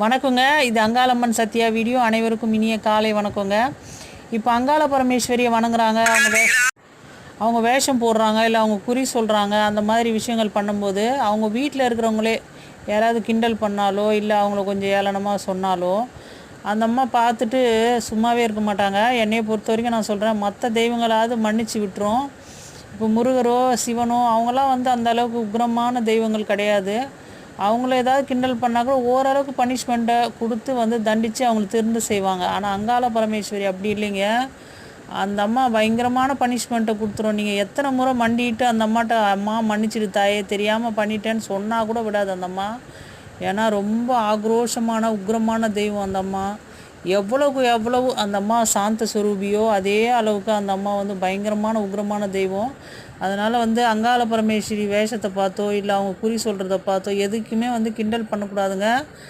வணக்கங்க. இது அங்காளம்மன் சத்யா வீடியோ. அனைவருக்கும் இனிய காலை வணக்கங்க. இப்போ அங்காள பரமேஸ்வரியை வணங்குறாங்க. அவங்க வே அவங்க வேஷம் போடுறாங்க. இல்லை அவங்க குறி சொல்கிறாங்க அந்த மாதிரி விஷயங்கள் பண்ணும்போது அவங்க வீட்டில் இருக்கிறவங்களே யாராவது கிண்டல் பண்ணாலோ இல்லை அவங்கள கொஞ்சம் ஏளனமாக சொன்னாலோ அந்த அம்மா பார்த்துட்டு சும்மாவே இருக்க மாட்டாங்க. என்னையை பொறுத்த வரைக்கும் நான் சொல்கிறேன் மற்ற தெய்வங்களாவது மன்னிச்சு விட்டுரும். இப்போ முருகரோ சிவனோ அவங்களாம் வந்து அந்த அளவுக்கு உக்ரமான தெய்வங்கள் கிடையாது. அவங்கள ஏதாவது கிண்டல் பண்ணால் கூட ஓரளவுக்கு பனிஷ்மெண்ட்டை கொடுத்து வந்து தண்டித்து அவங்களுக்கு திருந்து செய்வாங்க. ஆனால் அங்காள பரமேஸ்வரி அப்படி இல்லைங்க. அந்த அம்மா பயங்கரமான பனிஷ்மெண்ட்டை கொடுத்துரும். நீங்கள் எத்தனை முறை மண்டிட்டு அந்த அம்மாட்ட அம்மா மன்னிச்சிடு தாயே தெரியாமல் பண்ணிட்டேன்னு சொன்னால் கூட விடாது அந்த அம்மா. ஏன்னா ரொம்ப ஆக்ரோஷமான உக்ரமான தெய்வம் அந்த அம்மா. எவ்வளவுக்கு எவ்வளவு அந்த அம்மா சாந்த சுரூபியோ அதே அளவுக்கு அந்த அம்மா வந்து பயங்கரமான உக்ரமான தெய்வம். அதனால் வந்து அங்காள பரமேஸ்வரி வேஷத்தை பார்த்தோ இல்லை அவங்க குறி சொல்கிறத பார்த்தோ எதுக்குமே வந்து கிண்டல் பண்ணக்கூடாதுங்க.